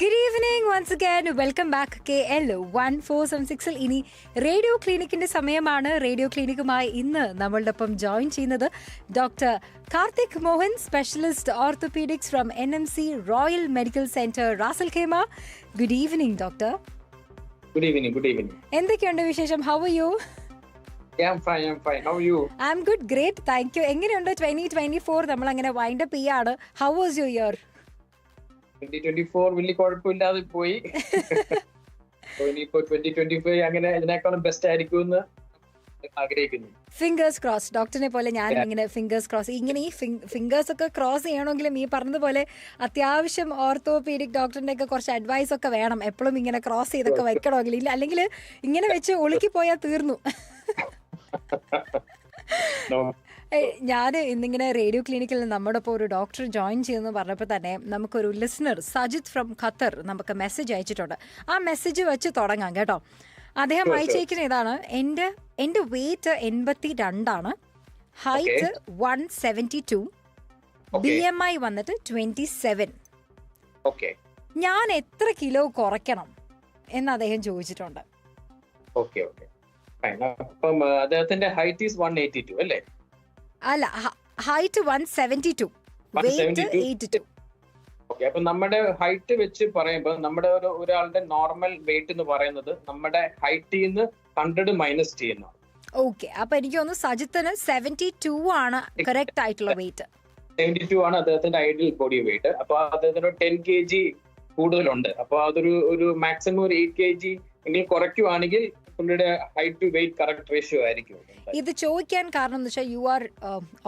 Good evening once again welcome back K L one four seven സിക്സിൽ ഇനി radio ക്ലിനിക്കിന്റെ സമയമാണ്. Radio ക്ലിനിക്കുമായി ഇന്ന് നമ്മളുടെ ഒപ്പം ജോയിൻ ചെയ്യുന്നത് doctor Karthik Mohan specialist orthopaedics from N M C royal medical centre Ras Al Khaimah good evening doctor good evening good evening എന്തൊക്കെയുണ്ട് വിശേഷം? How you I'm good great thank you എങ്ങനെയുണ്ട് twenty twenty four നമ്മൾ അങ്ങനെ wind up ചെയ്യാണ്. How was you year twenty twenty four വലിയ കുഴപ്പമില്ലാതെ പോയി. So ഇനിയിപ്പോ ട്വന്റി ട്വന്റി ഫൈവ് അങ്ങനെ ഇതിനേക്കാളും ബെസ്റ്റ് ആയിരിക്കും എന്ന് ആഗ്രഹിക്കുന്നു. ഫിംഗേഴ്സ് ക്രോസ് ഡോക്ടറിനെ പോലെ ഞാൻ ഇങ്ങനെ ഫിംഗേഴ്സ് ക്രോസ് ഇങ്ങനെ ഈ ഫിംഗേഴ്സ് ഒക്കെ ക്രോസ് ചെയ്യണമെങ്കിലും ഈ പറഞ്ഞതുപോലെ അത്യാവശ്യം ഓർത്തോപീഡിക് ഡോക്ടറിന്റെ ഒക്കെ കുറച്ച് അഡ്വൈസ് ഒക്കെ വേണം. എപ്പോഴും ഇങ്ങനെ ക്രോസ് ചെയ്തൊക്കെ വെക്കണമെങ്കിൽ. ഇല്ല അല്ലെങ്കിൽ ഇങ്ങനെ വെച്ച് ഒളുക്കി പോയാൽ തീർന്നു. ഞാൻ ഇന്നിങ്ങനെ റേഡിയോ ക്ലിനിക്കിൽ നമ്മുടെ ഇപ്പോൾ ഒരു ഡോക്ടർ ജോയിൻ ചെയ്യുന്നു പറഞ്ഞപ്പോൾ തന്നെ നമുക്കൊരു ലിസണർ സജിത് ഫ്രം ഖത്തർ നമുക്ക് മെസ്സേജ് അയച്ചിട്ടുണ്ട്. ആ മെസ്സേജ് വെച്ച് തുടങ്ങാം കേട്ടോ. അദ്ദേഹം അയച്ചേക്കുന്ന ഇതാണ്. എന്റെ എന്റെ വെയിറ്റ് എൺപത്തി രണ്ടാണ് height one seventy two B. M I വന്നിട്ട് ട്വന്റി സെവൻ ഓക്കെ. ഞാൻ എത്ര കിലോ കുറയ്ക്കണം എന്ന് അദ്ദേഹം ചോദിച്ചിട്ടുണ്ട്. Okay okay. ഫൈൻ അപ്പം ആ, അദ്ദേഹത്തിന്റെ height is one eighty two അല്ലേ? അല്ല height one seventy two weight 172. Eight two okay അപ്പൊ നമ്മുടെ ഹൈറ്റ് വെച്ച് പറയുമ്പോൾ നമ്മുടെ ഒരു ഒരാളുടെ നോർമൽ വെയിറ്റ് എന്ന് പറയുന്നത് നമ്മുടെ ഹൈറ്റിൽ നിന്ന് ഹൺഡ്രഡ് മൈനസ് ചെയ്യുന്ന ഓക്കെ അപ്പൊ എനിക്ക് തോന്നുന്നു സജിത്തിന് സെവന്റി ടു ആണ് കറക്റ്റ് ആയിട്ടുള്ള വെയിറ്റ് സെവന്റി ടു ആണ് അദ്ദേഹത്തിന്റെ ഐഡിയൽ ബോഡി വെയിറ്റ് അപ്പൊ അദ്ദേഹത്തിന് ടെൻ കെ ജി കൂടുതലുണ്ട്. അപ്പൊ അതൊരു ഒരു മാക്സിമം ഒരു എയ്റ്റ് കെ ജി എങ്കിൽ കുറയ്ക്കുവാണെങ്കിൽ പുള്ളിയുടെ height to weight correct ratio ആയിരിക്കും. ഇത് ചോദിക്കാൻ കാരണം എന്ന് വെച്ചാൽ യു ആർ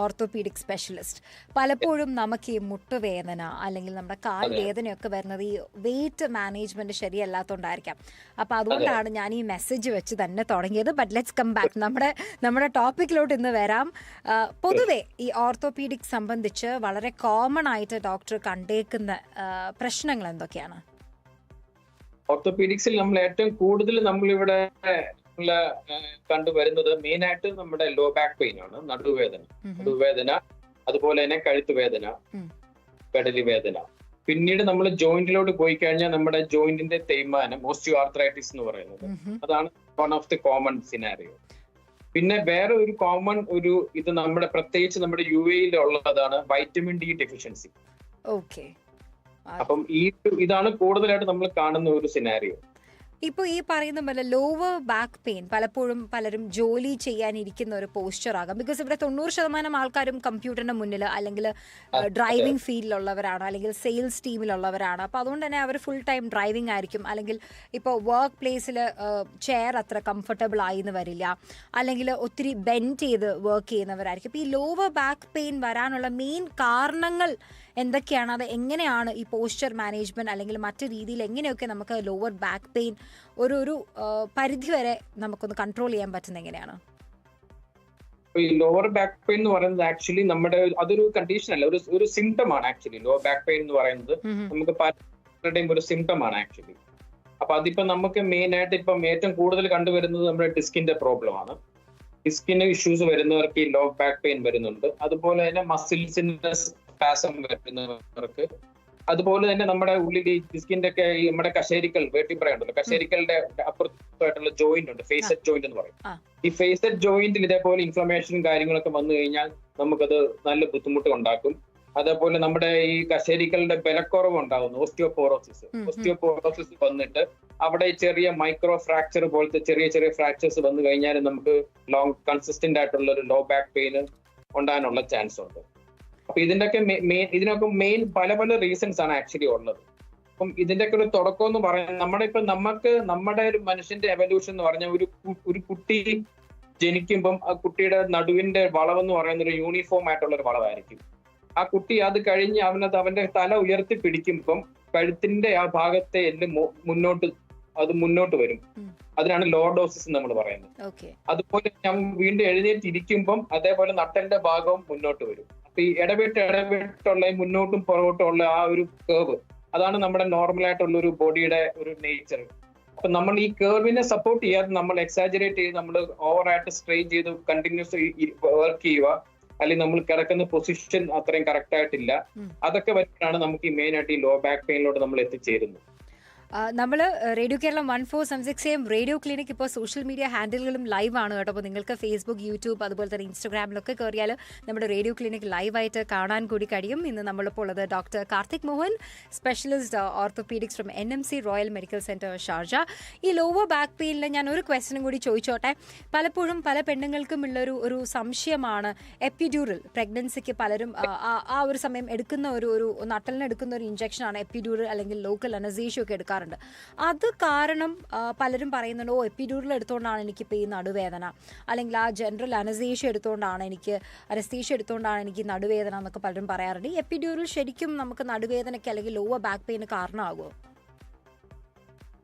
ഓർത്തോപീഡിക് സ്പെഷ്യലിസ്റ്റ് പലപ്പോഴും നമുക്ക് ഈ മുട്ടുവേദന അല്ലെങ്കിൽ നമ്മുടെ കാൽ വേദനയൊക്കെ വരുന്നത് ഈ വെയിറ്റ് മാനേജ്മെന്റ് ശരിയല്ലാത്തതുകൊണ്ടായിരിക്കാം അപ്പൊ അതുകൊണ്ടാണ് ഞാൻ ഈ മെസ്സേജ് വെച്ച് തന്നെ തുടങ്ങിയത്. ബട്ട് ലെറ്റ്സ് കം ബാക്ക് നമ്മുടെ നമ്മുടെ ടോപ്പിക്കിലോട്ട് ഇന്ന് വരാം. പൊതുവെ ഈ ഓർത്തോപീഡിക് സംബന്ധിച്ച് വളരെ കോമൺ ആയിട്ട് ഡോക്ടർ കണ്ടേക്കുന്ന പ്രശ്നങ്ങൾ എന്തൊക്കെയാണ്? ഓർത്തോപീഡിക്സിൽ നമ്മൾ ഏറ്റവും കൂടുതൽ നമ്മളിവിടെ കണ്ടുവരുന്നത് മെയിൻ ആയിട്ട് നമ്മുടെ ലോ ബാക്ക് പെയിൻ ആണ് നടുവേദന. നടുവേദന അതുപോലെ തന്നെ കഴുത്ത് വേദന. പെടലി വേദന പിന്നീട് നമ്മൾ ജോയിന്റിലോട്ട് പോയി കഴിഞ്ഞാൽ നമ്മുടെ ജോയിന്റിന്റെ തേയ്മാനം ഓസ്റ്റിയോ ആർത്രൈറ്റിസ് എന്ന് പറയുന്നത്. അതാണ് one of the common scenario പിന്നെ വേറെ ഒരു കോമൺ ഒരു ഇത് നമ്മുടെ പ്രത്യേകിച്ച് നമ്മുടെ യു എയിൽ ഉള്ളതാണ് വൈറ്റമിൻ ഡി ഡെഫിഷ്യൻസി ഓക്കെ അപ്പം ഈ ഇതാണ് കൂടുതലായിട്ട് നമ്മൾ കാണുന്ന ഒരു സിനാരിയോ ഇപ്പോൾ ഈ പറയുന്ന പോലെ ലോവർ ബാക്ക് പെയിൻ പലപ്പോഴും പലരും ജോലി ചെയ്യാനിരിക്കുന്ന ഒരു പോസ്റ്റർ ആകാം. ബിക്കോസ് ഇവിടെ തൊണ്ണൂറ് ശതമാനം ആൾക്കാരും കമ്പ്യൂട്ടറിന്റെ മുന്നിൽ അല്ലെങ്കിൽ ഡ്രൈവിംഗ് ഫീൽഡിലുള്ളവരാണ് അല്ലെങ്കിൽ സെയിൽസ് ടീമിലുള്ളവരാണ് അപ്പോൾ അതുകൊണ്ട് തന്നെ അവർ ഫുൾ ടൈം ഡ്രൈവിംഗ് ആയിരിക്കും. അല്ലെങ്കിൽ ഇപ്പോൾ വർക്ക് പ്ലേസിൽ ചെയർ അത്ര കംഫർട്ടബിൾ ആയി എന്ന് വരില്ല. അല്ലെങ്കിൽ ഒത്തിരി ബെൻഡ് ചെയ്ത് വർക്ക് ചെയ്യുന്നവരായിരിക്കും. ഇപ്പൊ ഈ ലോവർ ബാക്ക് പെയിൻ വരാനുള്ള മെയിൻ കാരണങ്ങൾ എന്തൊക്കെയാണ്? അത് എങ്ങനെയാണ് ഈ പോസ്ചർ മാനേജ്മെന്റ് അല്ലെങ്കിൽ മറ്റ് രീതിയിൽ എങ്ങനെയൊക്കെ നമുക്ക് ലോവർ ബാക്ക് പെയിൻ ഒരു ഒരു പരിധി വരെ നമുക്കൊന്ന് കൺട്രോൾ ചെയ്യാൻ പറ്റുന്ന എങ്ങനെയാണ്? ഈ ലോവർ ബാക്ക് പെയിൻ എന്ന് പറയുന്നത് ആക്ച്വലി നമ്മുടെ അതൊരു കണ്ടീഷൻ അല്ല. ഒരു ഒരു സിംറ്റം ആണ് ആക്ച്വലി ലോവർ ബാക്ക് പെയിൻ എന്ന് പറയുന്നത് നമുക്ക് പലരുടെയും ഒരു സിംറ്റം ആണ് ആക്ച്വലി അപ്പൊ അതിപ്പോ നമുക്ക് മെയിൻ ആയിട്ട് ഇപ്പം ഏറ്റവും കൂടുതൽ കണ്ടുവരുന്നത് നമ്മുടെ ഡിസ്കിന്റെ പ്രോബ്ലം ആണ്. ഡിസ്കിന് ഇഷ്യൂസ് വരുന്നവർക്ക് ഈ ലോ ബാക്ക് പെയിൻ വരുന്നുണ്ട്. അതുപോലെ തന്നെ മസിൽസിന്റെ സ്പാസം വരുന്നവർക്ക്. അതുപോലെ തന്നെ നമ്മുടെ ഉള്ളിൽ ഈ ഡിസ്കിന്റെ ഒക്കെ നമ്മുടെ കശേരിക്കൽ വേട്ടി ഉണ്ടല്ലോ. കശേരിക്കലിന്റെ അപ്പുറത്തായിട്ടുള്ള ജോയിന്റ് ഉണ്ട്. ഫേസറ്റ് ജോയിന്റ് എന്ന് പറയും. ഈ ഫേസറ്റ് ജോയിന്റിൽ ഇതേപോലെ ഇൻഫ്ലമേഷനും കാര്യങ്ങളൊക്കെ വന്നു കഴിഞ്ഞാൽ നമുക്കത് നല്ല ബുദ്ധിമുട്ട് ഉണ്ടാക്കും. അതേപോലെ നമ്മുടെ ഈ കശേരിക്കലിന്റെ ബലക്കുറവ് ഉണ്ടാകുന്നു ഓസ്റ്റിയോപോറോസിസ്. ഓസ്റ്റിയോപോറോസിസ് വന്നിട്ട് അവിടെ ചെറിയ മൈക്രോ ഫ്രാക്ചർ പോലത്തെ ചെറിയ ചെറിയ ഫ്രാക്ചേഴ്സ് വന്നു കഴിഞ്ഞാൽ നമുക്ക് ലോങ് കൺസിസ്റ്റന്റ് ആയിട്ടുള്ള ഒരു ലോ ബാക്ക് പെയിന് ഉണ്ടാകാനുള്ള ചാൻസ് ഉണ്ട്. അപ്പൊ ഇതിന്റെയൊക്കെ മെയിൻ ഇതിനൊക്കെ മെയിൻ പല പല റീസൺസ് ആണ് ആക്ച്വലി ഉള്ളത്. അപ്പം ഇതിന്റെയൊക്കെ ഒരു തുടക്കം എന്ന് പറയുന്നത് നമ്മുടെ ഇപ്പൊ നമുക്ക് നമ്മുടെ ഒരു മനുഷ്യന്റെ എവല്യൂഷൻ എന്ന് പറഞ്ഞ ഒരു ഒരു കുട്ടി ജനിക്കുമ്പം ആ കുട്ടിയുടെ നടുവിന്റെ എന്ന് പറയുന്ന ഒരു യൂണിഫോം ആയിട്ടുള്ള ഒരു വളവായിരിക്കും. ആ കുട്ടി അത് കഴിഞ്ഞ് അവനത് അവന്റെ തല ഉയർത്തി പിടിക്കുമ്പം കഴുത്തിന്റെ ആ ഭാഗത്തെ എല്ല് മുന്നോട്ട് അത് മുന്നോട്ട് വരും. അതിനാണ് ലോർഡോസിസ് നമ്മൾ പറയുന്നത്. അതുപോലെ ഞാൻ വീണ്ടും എഴുന്നേറ്റിരിക്കുമ്പം അതേപോലെ നട്ടലിന്റെ ഭാഗവും മുന്നോട്ട് വരും. ഈ ഇടവിട്ട് ഇടവിട്ടുള്ള മുന്നോട്ടും പുറകോട്ടും ഉള്ള ആ ഒരു കേവ് അതാണ് നമ്മുടെ നോർമൽ ആയിട്ടുള്ള ഒരു ബോഡിയുടെ ഒരു നേച്ചർ അപ്പൊ നമ്മൾ ഈ കേർവിനെ സപ്പോർട്ട് ചെയ്യാതെ നമ്മൾ എക്സാജറേറ്റ് ചെയ്ത് നമ്മൾ ഓവറായിട്ട് സ്ട്രെയിൻ ചെയ്ത് കണ്ടിന്യൂസ് വർക്ക് ചെയ്യുക അല്ലെങ്കിൽ നമ്മൾ കിടക്കുന്ന പൊസിഷൻ അത്രയും കറക്റ്റ് ആയിട്ടില്ല. അതൊക്കെ വരുമ്പോഴാണ് നമുക്ക് ഈ മെയിൻ ആയിട്ട് ഈ ലോ ബാക്ക് പെയിനിലോട്ട് നമ്മൾ എത്തിച്ചേരുന്നത്. നമ്മൾ radio Keralam one four seven six M radio clinic ഇപ്പോൾ സോഷ്യൽ മീഡിയ ഹാൻഡിലുകളും ലൈവ് ആണ് കേട്ടോ. അപ്പോൾ നിങ്ങൾക്ക് ഫേസ്ബുക്ക് യൂട്യൂബ് അതുപോലെ തന്നെ ഇൻസ്റ്റാഗ്രാമിലൊക്കെ കയറിയാൽ നമ്മുടെ റേഡിയോ ക്ലിനിക് ലൈവായിട്ട് കാണാൻ കൂടി കഴിയും. ഇന്ന് നമ്മളിപ്പോൾ ഉള്ളത് doctor Karthik Mohan specialist orthopaedics from N M C royal medical centre Sharjah. ഈ ലോവർ ബാക്ക് പെയിനിൽ ഞാൻ ഒരു ക്വസ്റ്റനും കൂടി ചോദിച്ചോട്ടെ. പലപ്പോഴും പല പെണ്ണുങ്ങൾക്കും ഉള്ളൊരു ഒരു സംശയമാണ് എപ്പിഡ്യൂറൽ പ്രഗ്നൻസിക്ക് പലരും ആ, ഒരു സമയം എടുക്കുന്ന ഒരു ഒരു നട്ടലിന് എടുക്കുന്ന ഒരു ഇഞ്ചക്ഷനാണ് എപ്പിഡ്യൂറൽ അല്ലെങ്കിൽ ലോക്കൽ അനസേഷ്യ ഒക്കെ എടുക്കാറുണ്ട് അത് കാരണം പലരും പറയുന്നുണ്ട് ഓ എപ്പിഡ്യൂറൽ എടുത്തുകൊണ്ടാണ് എനിക്കിപ്പോൾ ഈ നടുവേദന. അല്ലെങ്കിൽ ആ ജനറൽ അനസേഷ്യ എടുത്തുകൊണ്ടാണ് എനിക്ക് അനസ്തീഷ്യ എടുത്തുകൊണ്ടാണ് എനിക്ക് നടുവേദന എന്നൊക്കെ പലരും പറയാറുണ്ട്. ഈ ശരിക്കും നമുക്ക് നടുവേദനയ്ക്ക് അല്ലെങ്കിൽ ലോവർ ബാക്ക് പെയിന് കാരണമാകുമോ?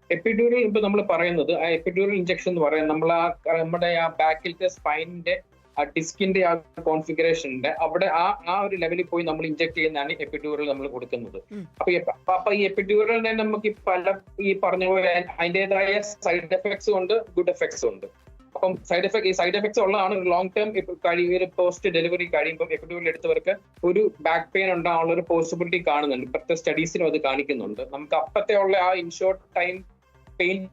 എപ്പിഡ്യൂറൽ ഇപ്പൊ നമ്മൾ പറയുന്നത് ആ എപ്പിഡ്യൂറൽ ഇഞ്ചക്ഷൻ എന്ന് പറയുന്നത് നമ്മൾ ആ നമ്മുടെ ആ ബാക്കിലത്തെ സ്പൈനിന്റെ ആ ഡിസ്കിന്റെ ആ കോൺഫിഗറേഷന്റെ അവിടെ ആ ആ ഒരു ലെവലിൽ പോയി നമ്മൾ ഇഞ്ചക്ട് ചെയ്യുന്നതാണ് എപ്പിഡ്യൂറൽ നമ്മൾ കൊടുക്കുന്നത്. അപ്പൊ ഈ- അപ്പൊ- ഈ എപ്പിഡ്യൂറലിനെ നമുക്ക് പല ഈ പറഞ്ഞ പോലെ അതിന്റെതായ സൈഡ് എഫക്ട്സ് ഉണ്ട് ഗുഡ് എഫക്ട്സ് ഉണ്ട്. അപ്പം സൈഡ് എഫക്ട് ഈ സൈഡ് എഫക്ട്സ് ഉള്ളതാണ് ലോങ് ടേം കഴിയും ഒരു പോസ്റ്റ് ഡെലിവറി കഴിയുമ്പോൾ എപ്പിഡ്യൂറൽ എടുത്തവർക്ക് ഒരു ബാക്ക് പെയിൻ ഉണ്ടാകാനുള്ള ഒരു പോസിബിലിറ്റി കാണുന്നുണ്ട്. ഇപ്പോഴത്തെ സ്റ്റഡീസിനും അത് കാണിക്കുന്നുണ്ട്. നമുക്ക് അപ്പത്തെ ഉള്ള ആ in short time pain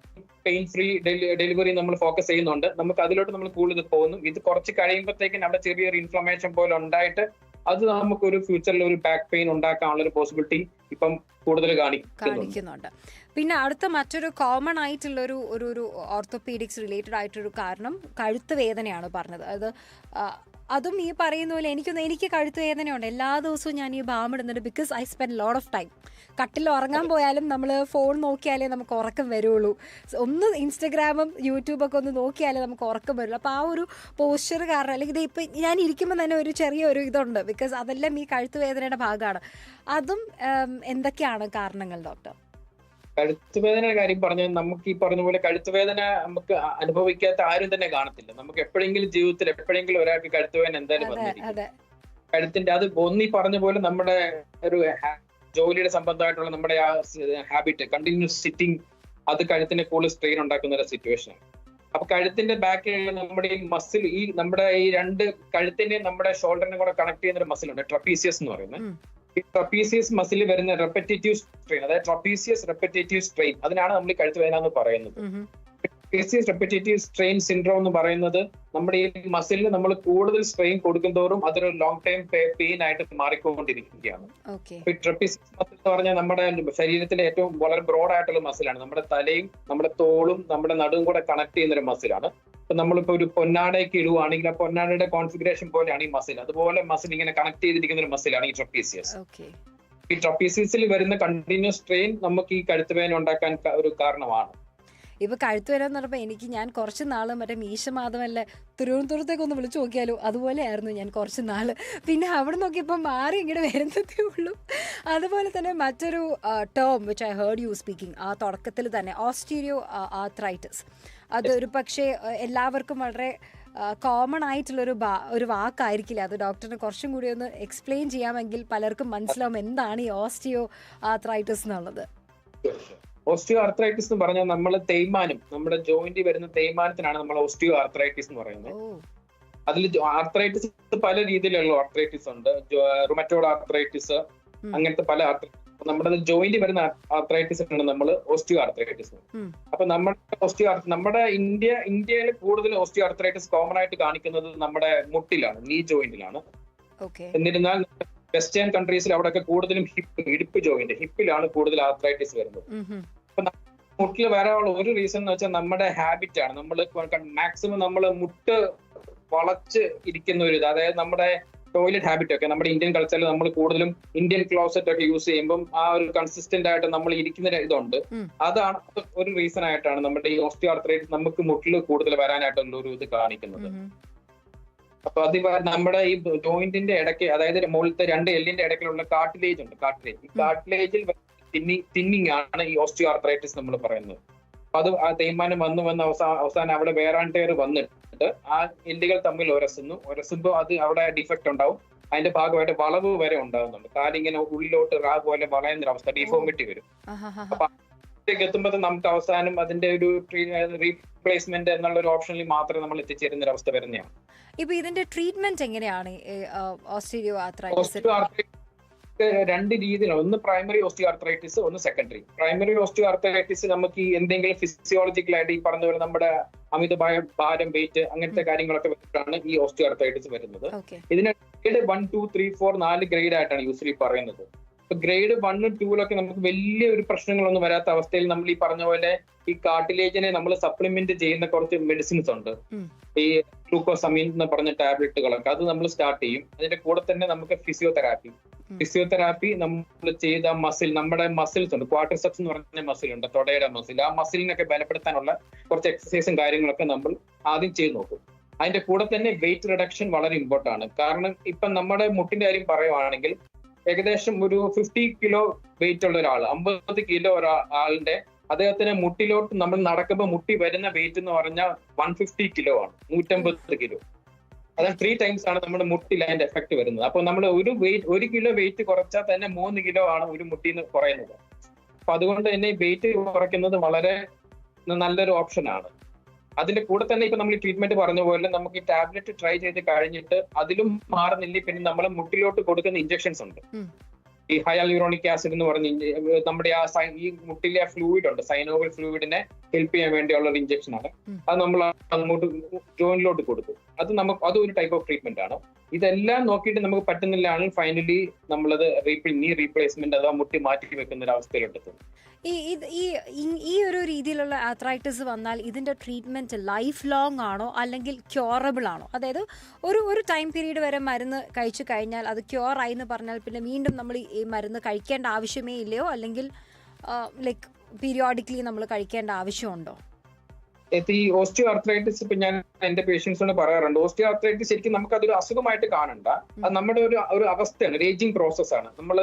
pain free delivery നമ്മൾ ഫോക്കസ് ചെയ്യുന്നുണ്ട്. നമുക്ക് അതിലോട്ട് നമ്മൾ കൂടുതൽ പോകുന്നു. ഇത് കുറച്ച് കഴിയുമ്പോഴത്തേക്കും അവിടെ ചെറിയൊരു ഇൻഫ്ലമേഷൻ പോലെ ഉണ്ടായിട്ട് അത് നമുക്ക് ഒരു ഫ്യൂച്ചറിൽ ഒരു ബാക്ക് പെയിൻ ഉണ്ടാക്കാനുള്ള ഒരു പോസിബിലിറ്റി ഇപ്പം കൂടുതൽ കാണിക്കുന്നുണ്ട്. പിന്നെ അടുത്ത മറ്റൊരു കോമൺ ആയിട്ടുള്ള ഒരു ഒരു ഒരു ഓർത്തോപീഡിക്സ് റിലേറ്റഡ് ആയിട്ടൊരു കാരണം കഴുത്ത് വേദനയാണ് പറഞ്ഞത്. അത് അതും ഈ പറയുന്ന പോലെ എനിക്കൊന്ന് എനിക്ക് കഴുത്ത് വേദനയുണ്ട്. എല്ലാ ദിവസവും ഞാൻ ഈ ബാം ഇടുന്നുണ്ട് because I spend lot of time കട്ടിൽ ഉറങ്ങാൻ പോയാലും നമ്മൾ ഫോൺ നോക്കിയാലേ നമുക്ക് ഉറക്കം വരുള്ളൂ. ഒന്ന് ഇൻസ്റ്റഗ്രാമും യൂട്യൂബൊക്കെ ഒന്ന് നോക്കിയാലേ നമുക്ക് ഉറക്കം വരുള്ളൂ. അപ്പോൾ ആ ഒരു പോസ്ചർ കാരണം അല്ലെങ്കിൽ ഇത് ഇപ്പം ഞാൻ ഇരിക്കുമ്പോൾ തന്നെ ഒരു ചെറിയ ഒരു ഇതുണ്ട് ബിക്കോസ് അതെല്ലാം ഈ കഴുത്ത് വേദനയുടെ ഭാഗമാണ്. അതും എന്തൊക്കെയാണ് കാരണങ്ങൾ ഡോക്ടർ കഴുത്തുവേദനയുടെ കാര്യം പറഞ്ഞ നമുക്ക് ഈ പറഞ്ഞ പോലെ കഴുത്തുവേദന നമുക്ക് അനുഭവിക്കാത്ത ആരും തന്നെ കാണത്തില്ല. നമുക്ക് എപ്പോഴെങ്കിലും ജീവിതത്തിൽ എപ്പോഴെങ്കിലും ഒരാൾക്ക് കഴുത്തുവേദന എന്തായാലും വന്നിരിക്കും. കഴുത്തിന്റെ അത് ഒന്നി പറഞ്ഞ പോലെ നമ്മുടെ ഒരു ജോലിയുടെ സംബന്ധമായിട്ടുള്ള നമ്മുടെ ആ ഹാബിറ്റ് കണ്ടിന്യൂസ് സിറ്റിംഗ് അത് കഴുത്തിന് കൂടുതൽ സ്ട്രെയിൻ ഉണ്ടാക്കുന്ന ഒരു സിറ്റുവേഷൻ അപ്പൊ കഴുത്തിന്റെ ബാക്കിലുള്ള നമ്മുടെ ഈ മസിൽ ഈ നമ്മുടെ ഈ രണ്ട് കഴുത്തിനെ നമ്മുടെ ഷോൾഡറിനെ കൂടെ കണക്ട് ചെയ്യുന്ന ഒരു മസിൽ ഉണ്ട് ട്രപ്പീസിയസ് എന്ന് പറയുന്നത്. ട്രപ്പീസിയസ് മസിൽ വരുന്ന റെപ്പറ്റേറ്റീവ് സ്ട്രെയിൻ അതായത് ട്രപ്പീസിയസ് റെപ്പറ്റേറ്റീവ് സ്ട്രെയിൻ അതിനാണ് നമ്മൾ കഴുത്തുവേദന കഴുത്ത് വേദന എന്ന് പറയുന്നത്. ഉം. ട്രപ്പീസിയസ് റെപ്പറ്റേറ്റീവ് സ്ട്രെയിൻ സിൻഡ്രോം എന്ന് പറയുന്നത് നമ്മുടെ ഈ മസിലിന് നമ്മൾ കൂടുതൽ സ്ട്രെയിൻ കൊടുക്കുന്തോറും അതൊരു ലോങ് ടൈം പെയിൻ ആയിട്ട് മാറിക്കൊണ്ടിരിക്കുകയാണ്. മസിൽ എന്ന് പറഞ്ഞാൽ നമ്മുടെ ശരീരത്തിലെ ഏറ്റവും വളരെ ബ്രോഡ് ആയിട്ടുള്ള മസിലാണ് നമ്മുടെ തലയും നമ്മുടെ തോളും നമ്മുടെ നടുവും കൂടെ കണക്ട് ചെയ്യുന്ന ഒരു മസിലാണ് ഇപ്പൊ നമ്മളിപ്പോ ഒരു പൊന്നാടയൊക്കെ ഇടുവാണെങ്കിൽ ആ പൊന്നാടയുടെ കോൺഫിഗറേഷൻ പോലെയാണ് ഈ മസിൽ അതുപോലെ മസിൽ ഇങ്ങനെ കണക്ട് ചെയ്തിരിക്കുന്ന ഒരു മസിലാണ് ഈ ട്രപ്പീസിയസ് ഈ ട്രപ്പീസിയസിൽ വരുന്ന കണ്ടിന്യൂസ് സ്ട്രെയിൻ നമുക്ക് ഈ കഴുത്തുവേദന ഉണ്ടാക്കാൻ ഒരു കാരണമാണ്. ഇപ്പൊ കഴുത്ത് വരാന്ന് പറഞ്ഞപ്പോൾ എനിക്ക് ഞാൻ കുറച്ച് നാൾ മറ്റേ മീശ മാധവല്ലേ തിരുവനന്തപുരത്തേക്ക് ഒന്ന് വിളിച്ചു നോക്കിയാലോ? അതുപോലെയായിരുന്നു ഞാൻ കുറച്ച് നാൾ. പിന്നെ അവിടെ നോക്കിയപ്പോൾ മാറി ഇങ്ങോട്ട് വരുന്നതേ ഉള്ളൂ. അതുപോലെ തന്നെ മറ്റൊരു term which I heard you speaking ആ തുടക്കത്തിൽ തന്നെ ഓസ്റ്റീരിയോ ആത്രൈറ്റിസ് അതൊരു പക്ഷേ എല്ലാവർക്കും വളരെ കോമൺ ആയിട്ടുള്ളൊരു ബാ ഒരു വാക്കായിരിക്കില്ല? അത് ഡോക്ടറിന് കുറച്ചും കൂടി ഒന്ന് എക്സ്പ്ലെയിൻ ചെയ്യാമെങ്കിൽ പലർക്കും മനസ്സിലാവും എന്താണ് ഈ ഓസ്റ്റിയോ ആത്രൈറ്റിസ് എന്നുള്ളത് ഓസ്റ്റിയോ ആർത്രൈറ്റിസ് എന്ന് പറഞ്ഞാൽ നമ്മൾ തേയ്മാനം നമ്മുടെ ജോയിന്റ് വരുന്ന തേയ്മാനത്തിനാണ് നമ്മൾ ഓസ്റ്റിയോ ആർത്രൈറ്റിസ് എന്ന് പറയുന്നത്. അതിൽ ആർത്രൈറ്റിസ് പല രീതിയിലുള്ള ആർത്രൈറ്റിസ് ഉണ്ട്. റുമറ്റോഡ് ആർത്രൈറ്റിസ് അങ്ങനത്തെ പല ആർത്രൈറ്റിസ് നമ്മുടെ ജോയിന്റ് വരുന്ന ആർത്രൈറ്റിസ് ആണ് നമ്മൾ ഓസ്റ്റിയോ ആർത്രൈറ്റിസ്. അപ്പൊ നമ്മുടെ ഓസ്റ്റിയോ നമ്മുടെ ഇന്ത്യ ഇന്ത്യയിൽ കൂടുതൽ ഓസ്റ്റിയോ ആർത്രൈറ്റിസ് കോമൺ ആയിട്ട് കാണിക്കുന്നത് നമ്മുടെ മുട്ടിലാണ് നീ ജോയിന്റിലാണ് എന്നിരുന്നാൽ വെസ്റ്റേൺ കൺട്രീസിൽ അവിടെയൊക്കെ കൂടുതലും ഹിപ്പ് ഇടുപ്പ് ജോയിന്റ് ഹിപ്പിലാണ് കൂടുതൽ ആർത്രൈറ്റിസ് വരുന്നത്. മുട്ടിൽ വരാനുള്ള ഒരു റീസൺ എന്ന് വെച്ചാൽ നമ്മുടെ ഹാബിറ്റ് ആണ്. നമ്മൾ മാക്സിമം നമ്മൾ മുട്ട് വളച്ച് ഇരിക്കുന്ന ഒരു ഇത്. അതായത് നമ്മുടെ ടോയ്ലറ്റ് ഹാബിറ്റ് ഒക്കെ നമ്മുടെ ഇന്ത്യൻ കൾച്ചറിൽ നമ്മൾ കൂടുതലും ഇന്ത്യൻ ക്ലോസറ്റ് ഒക്കെ യൂസ് ചെയ്യുമ്പോൾ ആ ഒരു കൺസിസ്റ്റന്റ് ആയിട്ട് നമ്മൾ ഇരിക്കുന്ന ഇതുണ്ട്. അതാണ് ഒരു റീസൺ ആയിട്ടാണ് നമ്മുടെ ഈ ഓസ്റ്റിയോആർത്രൈറ്റിസ് നമുക്ക് മുട്ടിൽ കൂടുതൽ വരാനായിട്ടുള്ള ഒരു ഇത് കാണിക്കുന്നത്. അപ്പൊ അത് നമ്മുടെ ഈ ജോയിന്റിന്റെ ഇടയ്ക്ക് അതായത് മുകളിലത്തെ രണ്ട് എല്ലിന്റെ ഇടയ്ക്കുള്ള കാട്ടിലേജ് ഉണ്ട് കാട്ടിലേജ് ഈ ഉം. കാർട്ടിലേജിൽ തിന്നിങ് ആണ് ഈ ഓസ്റ്റിയോ ആർത്രൈറ്റിസ് നമ്മൾ പറയുന്നത്. അപ്പൊ അത് ആ തേയ്മാനം വന്ന് വന്ന് അവസാന അവസാനം അവിടെ വേറാണ്ടേർ വന്നിട്ട് ആ എല്ലുകൾ തമ്മിൽ ഉരസുന്നു. ഉരസുമ്പോൾ അത് അവിടെ ഡിഫക്റ്റ് ഉണ്ടാവും. അതിന്റെ ഭാഗമായിട്ട് വളവ് വരെ ഉണ്ടാകുന്നുണ്ട് കാലിങ്ങനെ ഉള്ളിലോട്ട് റാ പോലെ വളയുന്ന അവസ്ഥ ഡിഫോമിറ്റി വരും. അപ്പൊ അതിലേക്ക് എത്തുമ്പോൾ നമുക്ക് അവസാനം അതിന്റെ ഒരു റീപ്ലേസ്മെന്റ് എന്നുള്ള ഒരു ഓപ്ഷനിൽ മാത്രമേ നമ്മൾ എത്തിച്ചേരുന്ന ഒരു അവസ്ഥ വരുന്നതാണ്. ഇപ്പൊ ഇതിന്റെ ട്രീറ്റ്മെന്റ് എങ്ങനെയാണ് ഓസ്ട്രേലിയോ ആർത്രൈറ്റിസ് ഓസ്റ്റിയോ നമുക്ക് രണ്ട് രീതിയിലാണ്. ഒന്ന് പ്രൈമറി ഓസ്റ്റിയോ ആർത്രൈറ്റിസ് ഒന്ന് സെക്കൻഡറി പ്രൈമറി ഓസ്റ്റിയോ ആർത്രൈറ്റിസ് നമുക്ക് ഈ എന്തെങ്കിലും ഫിസിയോളജിക്കൽ ആയിട്ട് ഈ പറഞ്ഞ പോലെ നമ്മുടെ അമിതമായ ഭാരം വെയിറ്റ് അങ്ങനത്തെ കാര്യങ്ങളൊക്കെ വെച്ചിട്ടാണ് ഈ ഓസ്റ്റിയോ ആർത്രൈറ്റിസ് വരുന്നത് ഇതിന് grade one two three four നാല് ഗ്രേഡ് ആയിട്ടാണ് യൂസ്വലി പറയുന്നത്. ഇപ്പൊ ഗ്രേഡ് വണ്ണും ടൂലൊക്കെ നമുക്ക് വലിയ ഒരു പ്രശ്നങ്ങളൊന്നും വരാത്ത അവസ്ഥയിൽ നമ്മൾ ഈ പറഞ്ഞ പോലെ ഈ കാട്ടിലേജിനെ നമ്മൾ സപ്ലിമെന്റ് ചെയ്യുന്ന കുറച്ച് മെഡിസിൻസ് ഉണ്ട്. ഈ ഗ്ലൂക്കോസമീൻ എന്ന് പറഞ്ഞ ടാബ്ലറ്റുകളൊക്കെ അത് നമ്മൾ സ്റ്റാർട്ട് ചെയ്യും. അതിന്റെ കൂടെ തന്നെ നമുക്ക് ഫിസിയോതെറാപ്പി ഫിസിയോതെറാപ്പി നമ്മൾ ചെയ്ത മസിൽ നമ്മുടെ മസിൽസ് ഉണ്ട്. ക്വാർട്ടർസെപ്സ് എന്ന് പറഞ്ഞ മസിൽ ഉണ്ട്. തൊടയുടെ മസിൽ ആ മസിലിനൊക്കെ ബലപ്പെടുത്താനുള്ള കുറച്ച് എക്സസൈസും കാര്യങ്ങളൊക്കെ നമ്മൾ ആദ്യം ചെയ്ത് നോക്കും. അതിന്റെ കൂടെ തന്നെ വെയിറ്റ് റിഡക്ഷൻ വളരെ ഇമ്പോർട്ടന്റ് ആണ്. കാരണം ഇപ്പൊ നമ്മുടെ മുട്ടിന്റെ കാര്യം പറയുവാണെങ്കിൽ ഏകദേശം ഒരു ഫിഫ്റ്റി കിലോ വെയിറ്റ് ഉള്ള ഒരാൾ അമ്പത് കിലോ ഒരാളിന്റെ അദ്ദേഹത്തിന് മുട്ടിലോട്ട് നമ്മൾ നടക്കുമ്പോൾ മുട്ടി വരുന്ന വെയിറ്റ് എന്ന് പറഞ്ഞാൽ വൺ ഫിഫ്റ്റി കിലോ ആണ്. നൂറ്റമ്പത് കിലോ അതായത് ത്രീ ടൈംസ് ആണ് നമ്മുടെ മുട്ടിൽ അതിന്റെ എഫക്ട് വരുന്നത്. അപ്പൊ നമ്മൾ ഒരു വെയിറ്റ് ഒരു കിലോ വെയിറ്റ് കുറച്ചാൽ തന്നെ മൂന്ന് കിലോ ആണ് ഒരു മുട്ടിന്ന് കുറയുന്നത്. അപ്പൊ അതുകൊണ്ട് തന്നെ വെയിറ്റ് കുറയ്ക്കുന്നത് വളരെ നല്ലൊരു ഓപ്ഷൻ ആണ്. അതിന്റെ കൂടെ തന്നെ ഇപ്പൊ നമ്മൾ ഈ ട്രീറ്റ്മെന്റ് പറഞ്ഞ പോലെ നമുക്ക് ഈ ടാബ്ലറ്റ് ട്രൈ ചെയ്ത് കഴിഞ്ഞിട്ട് അതിലും മാറുന്നില്ല പിന്നെ നമ്മൾ മുട്ടിലോട്ട് കൊടുക്കുന്ന ഇഞ്ചക്ഷൻസ് ഉണ്ട്. ഈ ഹയാലുറോണിക് ആസിഡ് എന്ന് പറഞ്ഞ നമ്മുടെ ആ സൈ- ഈ മുട്ടിലെ ഫ്ലൂയിഡ് ഉണ്ട്. സൈനോവൽ ഫ്ലൂയിഡിനെ ഹെൽപ്പ് ചെയ്യാൻ വേണ്ടിയുള്ള ഒരു ഇഞ്ചക്ഷൻ ആണ്. അത് നമ്മൾ അങ്ങോട്ട് ജോയിനിലോട്ട് കൊടുക്കും. അത് നമുക്ക് അത് ഒരു ടൈപ്പ് ഓഫ് ട്രീറ്റ്മെന്റ് ആണ്. ഇതെല്ലാം നോക്കിയിട്ട് നമുക്ക് പറ്റുന്നില്ലാണ് ഫൈനലി നമ്മളത് റീപ്ലേ നീ റീപ്ലേസ്മെന്റ് അഥവാ മുട്ടി മാറ്റി വെക്കുന്ന ഒരു അവസ്ഥയിലെത്തും ഈ ഈ ഈ- ഒരു രീതിയിലുള്ള ആത്രൈറ്റിസ് വന്നാൽ ഇതിന്റെ ട്രീറ്റ്മെന്റ് ലൈഫ് ലോങ് ആണോ അല്ലെങ്കിൽ ക്യൂറബിൾ ആണോ? അതായത് ഒരു ഒരു ടൈം പീരീഡ് വരെ മരുന്ന് കഴിച്ചു കഴിഞ്ഞാൽ അത് ക്യൂർ ആയി എന്ന് പറഞ്ഞാൽ പിന്നെ വീണ്ടും നമ്മൾ ഈ മരുന്ന് കഴിക്കേണ്ട ആവശ്യമേ ഇല്ലയോ? അല്ലെങ്കിൽ ലൈക്ക് പീരിയോഡിക്കലി നമ്മൾ കഴിക്കേണ്ട ആവശ്യമുണ്ടോ? ഇത് ഈ ഓസ്റ്റിയോ ആർത്രൈറ്റിസ് ഇപ്പൊ ഞാൻ എന്റെ പേഷ്യൻസിനോട് പറയാറുണ്ട്. ഓസ്റ്റിയോ ആർത്രൈറ്റിസ് ശരിക്കും നമുക്ക് അതൊരു അസുഖമായിട്ട് കാണണ്ട. അത് നമ്മുടെ ഒരു ഒരു അവസ്ഥയാണ്. ഒരു ഏജിങ് പ്രോസസ് ആണ്. നമ്മൾ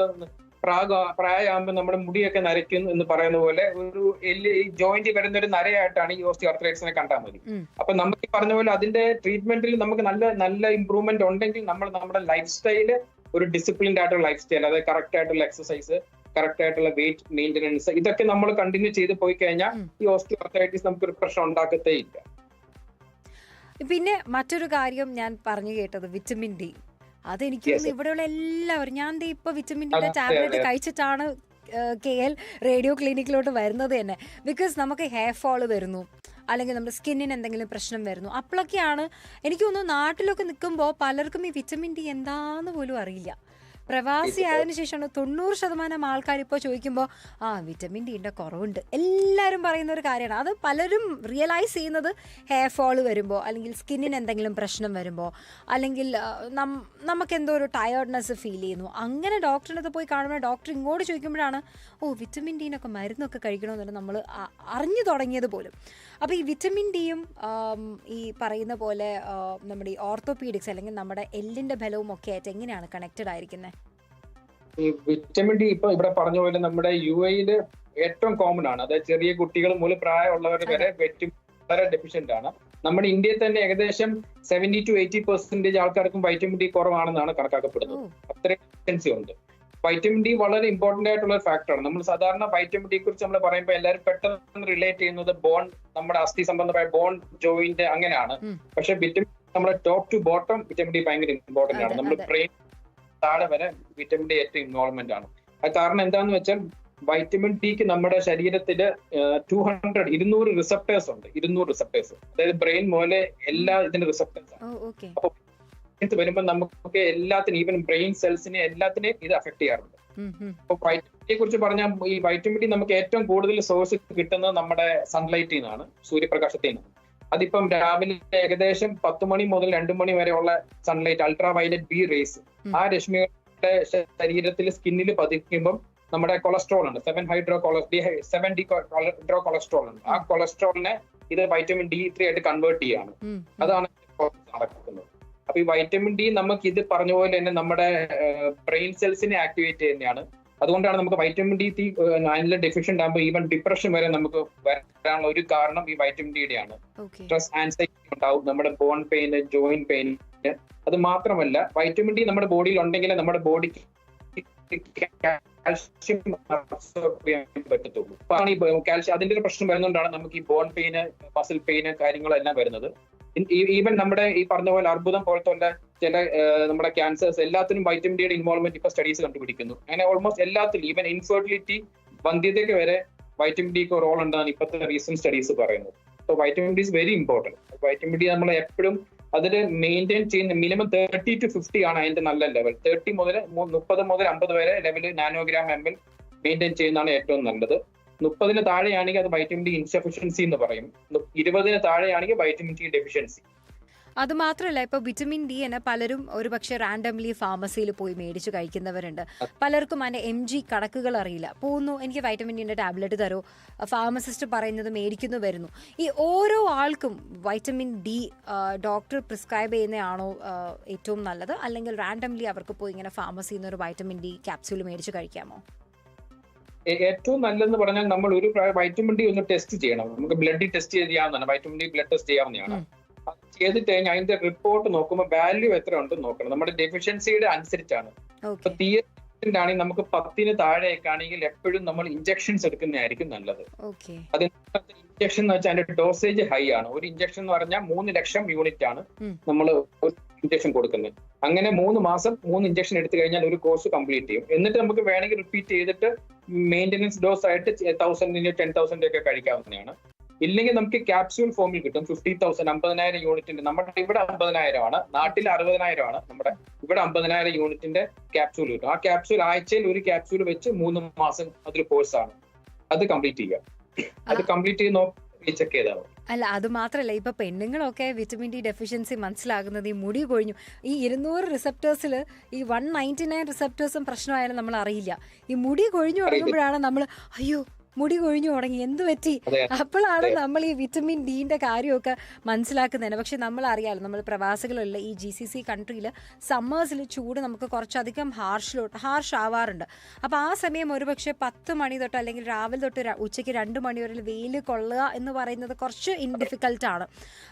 പ്രാഗ പ്രായമാകുമ്പോൾ നമ്മുടെ മുടിയൊക്കെ നരയ്ക്കും എന്ന് പറയുന്ന പോലെ ഒരു എല്ല് ഈ ജോയിന്റ് വരുന്ന ഒരു നരയായിട്ടാണ് ഈ ഓസ്റ്റിയോ ആർത്രൈറ്റിസിനെ കണ്ടാൽ മതി. അപ്പൊ നമുക്ക് ഈ പറഞ്ഞ പോലെ അതിന്റെ ട്രീറ്റ്മെന്റിൽ നമുക്ക് നല്ല നല്ല ഇമ്പ്രൂവ്മെന്റ് ഉണ്ടെങ്കിൽ നമ്മൾ നമ്മുടെ ലൈഫ് സ്റ്റൈൽ ഒരു ഡിസിപ്ലിൻഡ് ആയിട്ടുള്ള ലൈഫ് സ്റ്റൈൽ അതായത് കറക്റ്റ് ആയിട്ടുള്ള എക്സസൈസ് കറക്റ്റ് ആയിട്ടുള്ള വെയിറ്റ് മെയിന്റനൻസ് ഇതൊക്കെ നമ്മൾ കണ്ടിന്യൂ ചെയ്ത് പോയി കഴിഞ്ഞാൽ ഈ ഓസ്റ്റിയോ നമുക്ക് നമുക്കൊരു പ്രശ്നം ഉണ്ടാക്കത്തേ ഇല്ല. പിന്നെ മറ്റൊരു കാര്യം ഞാൻ പറഞ്ഞു കേട്ടത് വിറ്റമിൻ ഡി അതെനിക്ക് ഇവിടെയുള്ള എല്ലാവരും ഞാൻ ഇപ്പൊ വിറ്റമിൻ ഡിയുടെ ടാബ്ലറ്റ് കഴിച്ചിട്ടാണ് കെ എൽ റേഡിയോ ക്ലിനിക്കിലോട്ട് വരുന്നത് തന്നെ. ബിക്കോസ് നമുക്ക് ഹെയർ ഫോൾ വരുന്നു അല്ലെങ്കിൽ നമ്മുടെ സ്കിന്നിന് എന്തെങ്കിലും പ്രശ്നം വരുന്നു. അപ്പോഴൊക്കെയാണ് എനിക്ക് തോന്നുന്നു നാട്ടിലൊക്കെ നിൽക്കുമ്പോൾ പലർക്കും ഈ വിറ്റമിൻ ഡി എന്താന്ന് പോലും അറിയില്ല. പ്രവാസി ആയതിനു ശേഷമാണ് തൊണ്ണൂറ് ശതമാനം ആൾക്കാർ ഇപ്പോൾ ചോദിക്കുമ്പോൾ ആ വിറ്റമിൻ ഡിന്റെ കുറവുണ്ട്. എല്ലാവരും പറയുന്ന ഒരു കാര്യമാണ്. അത് പലരും റിയലൈസ് ചെയ്യുന്നത് ഹെയർ ഫോൾ വരുമ്പോൾ അല്ലെങ്കിൽ സ്കിന്നിന് എന്തെങ്കിലും പ്രശ്നം വരുമ്പോൾ അല്ലെങ്കിൽ നമുക്ക് എന്തോ ഒരു ടയേർഡ്നെസ് ഫീൽ ചെയ്യുന്നു. അങ്ങനെ ഡോക്ടറിന്റെ അടുത്ത് പോയി കാണുമ്പോൾ ഡോക്ടർ ഇങ്ങോട്ട് ചോദിക്കുമ്പോഴാണ് ഓ വിറ്റമിൻ ഡീനൊക്കെ മരുന്നൊക്കെ കഴിക്കണമെന്നുണ്ട് നമ്മൾ അറിഞ്ഞു തുടങ്ങിയത് പോലും. അപ്പോൾ ഈ വിറ്റമിൻ ഡിയും ഈ പറയുന്ന പോലെ നമ്മുടെ ഈ ഓർത്തോപീഡിക്സ് അല്ലെങ്കിൽ നമ്മുടെ എല്ലിന്റെ ബലവും ഒക്കെ ആയിട്ട് എങ്ങനെയാണ് കണക്റ്റഡ് ആയിരിക്കുന്നത് ഈ വിറ്റമിൻ ഡി ഇപ്പൊ ഇവിടെ പറഞ്ഞ പോലെ നമ്മുടെ യു എയിൽ ഏറ്റവും കോമൺ ആണ്. അതായത് ചെറിയ കുട്ടികൾ മുതൽ പ്രായമുള്ളവർ വരെ വിറ്റമിൻ വളരെ ഡെഫിഷ്യന്റ് ആണ്. നമ്മുടെ ഇന്ത്യയിൽ തന്നെ ഏകദേശം സെവന്റി ടു എയ്റ്റി പെർസെന്റേജ് ആൾക്കാർക്കും വൈറ്റമിൻ ഡി കുറവാണെന്നാണ് കണക്കാക്കപ്പെടുന്നത്. അത്രയും ഡെഫിഷ്യൻസി ഉണ്ട്. വൈറ്റമിൻ ഡി വളരെ ഇമ്പോർട്ടന്റ് ആയിട്ടുള്ള ഒരു ഫാക്ടറാണ് നമ്മൾ സാധാരണ വൈറ്റമിൻ ഡി കുറിച്ച് നമ്മൾ പറയുമ്പോൾ എല്ലാവരും പെട്ടെന്ന് റിലേറ്റ് ചെയ്യുന്നത് ബോൺ നമ്മുടെ അസ്ഥി സംബന്ധമായ ബോൺ ജോയിന്റ് അങ്ങനെയാണ്. പക്ഷെ വിറ്റമിൻ നമ്മുടെ top to bottom vitamin D ഭയങ്കര ഇമ്പോർട്ടന്റ് ആണ്. നമ്മൾ ബ്രെയിൻ താഴെ വരെ വിറ്റമിൻ ഡി ഏറ്റവും ഇൻവോൾവ്മെന്റ് ആണ്. അത് കാരണം എന്താന്ന് വെച്ചാൽ വൈറ്റമിൻ ഡിക്ക് നമ്മുടെ ശരീരത്തിൽ ടു ഹൺഡ്രഡ് ഇരുന്നൂറ് റിസപ്റ്റേഴ്സ് ഉണ്ട്. ഇരുന്നൂറ് റിസപ്റ്റേഴ്സ് അതായത് ബ്രെയിൻ പോലെ എല്ലാ ഇതിന്റെ റിസപ്റ്റേഴ്സ് ആണ്. ഓക്കെ. ഇത് വരുമ്പോൾ നമുക്ക് എല്ലാത്തിനും ഈവൻ ബ്രെയിൻ സെൽസിനെ എല്ലാത്തിനെയും ഇത് അഫക്ട് ചെയ്യാറുണ്ട്. അപ്പോൾ വൈറ്റമിനെ കുറിച്ച് പറഞ്ഞാൽ ഈ വൈറ്റമിൻ ഡി നമുക്ക് ഏറ്റവും കൂടുതൽ സോഴ്സ് കിട്ടുന്നത് നമ്മുടെ സൺലൈറ്റിൽ നിന്നാണ് സൂര്യപ്രകാശത്തിൽ നിന്നാണ്. അതിപ്പം രാവിലെ ഏകദേശം പത്ത് മണി മുതൽ രണ്ടു മണി വരെയുള്ള sunlight ultra violet B rays ആ രശ്മികളുടെ ശരീരത്തിൽ സ്കിന്നിൽ പതിക്കുമ്പം നമ്മുടെ കൊളസ്ട്രോൾ ഉണ്ട്. Seven hydro seven D hydro cholesterol ഉണ്ട്. ആ കൊളസ്ട്രോളിനെ ഇത് വൈറ്റമിൻ ഡി ത്രീ ആയിട്ട് കൺവേർട്ട് ചെയ്യാണ്. അതാണ് നടക്കുന്നത്. അപ്പൊ ഈ വൈറ്റമിൻ ഡി നമുക്ക് ഇത് പറഞ്ഞ പോലെ തന്നെ നമ്മുടെ ബ്രെയിൻ സെൽസിനെ ആക്ടിവേറ്റ് ചെയ്യുന്നതാണ്. അതുകൊണ്ടാണ് നമുക്ക് വൈറ്റമിൻ ഡി അതിലെ ഡെഫിഷ്യന്റ് ആകുമ്പോൾ ഈവൻ ഡിപ്രഷൻ വരെ നമുക്ക് വരാനുള്ള ഒരു കാരണം ഈ വൈറ്റമിൻ ഡിയുടെ ആണ് സ്ട്രെസ് ആൻസൈറ്റി ഉണ്ടാവും നമ്മുടെ ബോൺ പെയിന് ജോയിന്റ് പെയിന് അത് മാത്രമല്ല വൈറ്റമിൻ ഡി നമ്മുടെ ബോഡിയിൽ ഉണ്ടെങ്കിൽ നമ്മുടെ ബോഡിക്ക് കാൽഷ്യം അബ്സോർബ് ചെയ്യാൻ പറ്റത്തുള്ളൂ. ഈ കാൽഷ്യം അതിന്റെ ഒരു പ്രശ്നം വരുന്നതുകൊണ്ടാണ് നമുക്ക് ഈ ബോൺ പെയിന് മസിൽ പെയിന് കാര്യങ്ങളെല്ലാം വരുന്നത്. ഈവൻ നമ്മുടെ ഈ പറഞ്ഞ പോലെ അർബുദം പോലത്തെ ചില നമ്മുടെ ക്യാൻസേഴ്സ് എല്ലാത്തിനും വൈറ്റമിൻ ഡിയുടെ ഇൻവോൾവ്മെന്റ് ഇപ്പൊ സ്റ്റഡീസ് കണ്ടുപിടിക്കുന്നു. അങ്ങനെ ഓൾമോസ്റ്റ് എല്ലാത്തിലും ഈവൻ ഇൻഫെർട്ടിലിറ്റി വന്ധ്യതയ്ക്ക് വരെ വൈറ്റമിൻ ഡിക്ക് റോൾ ഉണ്ടെന്നാണ് ഇപ്പോഴത്തെ റീസെന്റ് സ്റ്റഡീസ് പറയുന്നത്. So vitamin D is very important vitamin D നമ്മൾ എപ്പോഴും അതിൽ മെയിന്റെയിൻ ചെയ്യുന്ന മിനിമം തേർട്ടി ടു ഫിഫ്റ്റി ആണ് അതിന്റെ നല്ല ലെവൽ തേർട്ടി മുതൽ മുപ്പത് മുതൽ അമ്പത് വരെ level nanogram M L maintain ചെയ്യുന്നതാണ് ഏറ്റവും നല്ലത്. മുപ്പതിന് താഴെയാണെങ്കിൽ അത് വൈറ്റമിൻ ഡി ഇൻസഫിഷ്യൻസി എന്ന് പറയും. ഇരുപതിന് താഴെയാണെങ്കിൽ വൈറ്റമിൻ ഡി ഡെഫിഷ്യൻസി അത് മാത്രമല്ല ഇപ്പൊ വിറ്റമിൻ ഡി എന്നെ പലരും ഒരുപക്ഷെ റാൻഡംലി ഫാർമസിയിൽ പോയി മേടിച്ചു കഴിക്കുന്നവരുണ്ട്. പലർക്കും അതിന്റെ എം ജി കണക്കുകൾ അറിയില്ല. പോകുന്നു എനിക്ക് വൈറ്റമിൻ ഡിന്റെ ടാബ്ലറ്റ് തരൂ. ഫാർമസിസ്റ്റ് പറയുന്നത് മേടിക്കുന്നു വരുന്നു. ഈ ഓരോ ആൾക്കും വൈറ്റമിൻ ഡി ഡോക്ടർ പ്രിസ്ക്രൈബ് ചെയ്യുന്നതാണോ ഏറ്റവും നല്ലത്? അല്ലെങ്കിൽ റാൻഡംലി അവർക്ക് പോയി ഇങ്ങനെ ഫാർമസിയിൽ നിന്ന് ഒരു വൈറ്റമിൻ ഡി ക്യാപ്സ്യൂൾ മേടിച്ച് കഴിക്കാമോ? ഏറ്റവും നല്ലതെന്ന് പറഞ്ഞാൽ നമ്മൾ ഒരു വൈറ്റമിൻ ഡി ഒന്ന് ടെസ്റ്റ് ചെയ്യണം. നമുക്ക് ബ്ലഡ് ടെസ്റ്റ് ചെയ്യാവുന്നതാണ്. വൈറ്റമിൻ ഡി ബ്ലഡ് ടെസ്റ്റ് ചെയ്യാവുന്നതാണ്. ചെയ്തിട്ട് കഴിഞ്ഞാൽ അതിന്റെ റിപ്പോർട്ട് നോക്കുമ്പോൾ വാല്യൂ എത്ര ഉണ്ടെന്ന് നോക്കണം. നമ്മുടെ ഡെഫിഷ്യൻസിയുടെ അനുസരിച്ചാണ്. അപ്പൊ തീയറിന്റെ ആണെങ്കിൽ നമുക്ക് പത്തിന് താഴെയൊക്കെ ആണെങ്കിൽ എപ്പോഴും നമ്മൾ ഇഞ്ചക്ഷൻസ് എടുക്കുന്നതായിരിക്കും നല്ലത്. അത് ഇഞ്ചക്ഷൻ എന്ന് വെച്ചാൽ അതിന്റെ ഡോസേജ് ഹൈ ആണ്. ഒരു ഇഞ്ചക്ഷൻ എന്ന് പറഞ്ഞാൽ മൂന്ന് ലക്ഷം യൂണിറ്റ് ആണ്. നമ്മൾ ഇഞ്ചക്ഷൻ കൊടുക്കുന്നത്. അങ്ങനെ മൂന്ന് മാസം മൂന്ന് ഇഞ്ചക്ഷൻ എടുത്തു കഴിഞ്ഞാൽ ഒരു കോഴ്സ് കംപ്ലീറ്റ് ചെയ്യും. എന്നിട്ട് നമുക്ക് വേണമെങ്കിൽ റിപ്പീറ്റ് ചെയ്തിട്ട് മെയിന്റെനൻസ് ഡോസ് ആയിട്ട് തൗസൻഡിന് ടെൻ തൗസൻഡ് ഒക്കെ കഴിക്കാവുന്നതാണ്. ഇല്ലെങ്കിൽ നമുക്ക് ക്യാപ്സ്യൂൾ ഫോമിൽ കിട്ടും. ഫിഫ്റ്റി തൗസൻഡ് അമ്പതിനായിരം യൂണിറ്റിന്റെ നമ്മുടെ ഇവിടെ അമ്പതിനായിരം ആണ്. നാട്ടിൽ അറുപതിനായിരം ആണ്. നമ്മുടെ ഇവിടെ അമ്പതിനായിരം യൂണിറ്റിന്റെ ക്യാപ്സ്യൂൾ കിട്ടും. ആ ക്യാപ്സ്യൂൾ ആഴ്ചയിൽ ഒരു ക്യാപ്സ്യൂൾ വെച്ച് മൂന്ന് മാസം അതൊരു കോഴ്സാണ് അത് കംപ്ലീറ്റ് ചെയ്യുക അത് കംപ്ലീറ്റ് ചെയ്ത് നോക്കി ചെക്ക് ചെയ്താൽ അല്ല അത് മാത്രമല്ല ഇപ്പൊ പെണ്ണുങ്ങളൊക്കെ വിറ്റമിൻ ഡി ഡെഫിഷ്യൻസി മനസ്സിലാകുന്നത് ഈ മുടി കൊഴിഞ്ഞു. ഈ ഇരുന്നൂറ് റിസപ്റ്റേഴ്സിൽ ഈ വൺ നയന്റി നയൻ റിസപ്റ്റേഴ്സും പ്രശ്നമായാലും നമ്മൾ അറിയില്ല ഈ മുടി കൊഴിഞ്ഞു തുടങ്ങുമ്പോഴാണ് നമ്മൾ അയ്യോ മുടി കൊഴിഞ്ഞു തുടങ്ങി. എന്ത് പറ്റി? അപ്പോഴാണ് നമ്മൾ ഈ വിറ്റമിൻ ഡിന്റെ കാര്യമൊക്കെ മനസ്സിലാക്കുന്നതിന്. പക്ഷെ നമ്മൾ അറിയാലോ നമ്മൾ പ്രവാസികളുള്ള ഈ ജി സി സി കൺട്രിയിൽ സമ്മേഴ്സിൽ ചൂട് നമുക്ക് കുറച്ചധികം ഹാർഷിലോട്ട് ഹാർഷ് ആവാറുണ്ട്. അപ്പോൾ ആ സമയം ഒരുപക്ഷെ പത്ത് മണി തൊട്ട് അല്ലെങ്കിൽ രാവിലെ തൊട്ട് ഉച്ചയ്ക്ക് രണ്ട് മണി വരെ വെയിൽ കൊള്ളുക എന്ന് പറയുന്നത് കുറച്ച് ഇൻഡിഫിക്കൽട്ടാണ്